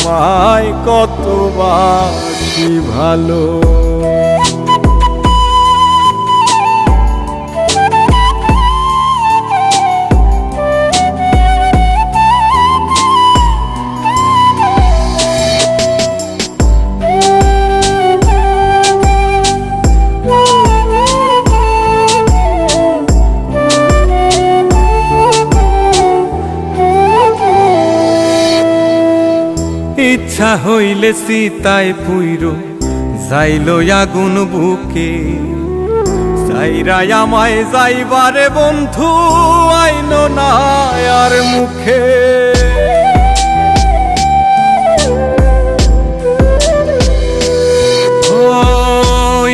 তোমায় কত বাসি ভালো। ইচ্ছা হইলে সীতায় পুইর, যাইল আগুন বুকে। সাইরাই আমায় যাইবারে বন্ধু আইন না আর মুখে।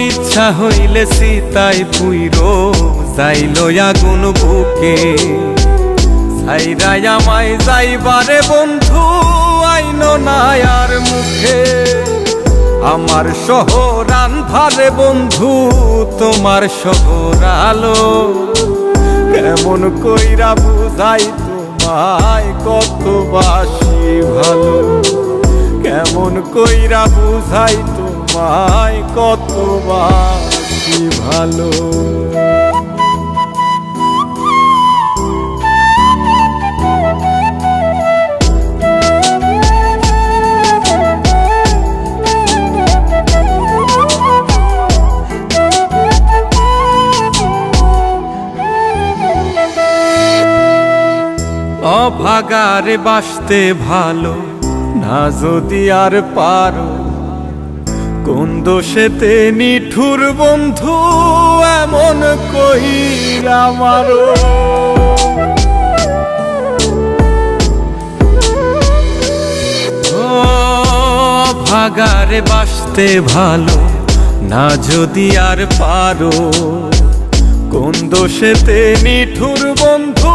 ইচ্ছা হইলে সীতায় পুইর, যাইল আগুন বুকে। সাইরাই আমায় যাইবারে বন্ধু আইন নায়ার মুখে। আমার শহর আন্ধারে বন্ধু, তোমার শহর আলো। কেমন কইরা বুঝাই তোমায় কত বাসি ভালো। কেমন কইরা বুঝাই তোমায় কত বাসি ভালো। অভাগারে বাসতে ভালো। না যদি আর পারো, কোন দোষেতে নিঠুর বন্ধু এমন কহিরা মারো। ও ভাগারে বাসতে ভালো, না যদি আর পারো, কোন দোষেতে নিঠুর বন্ধু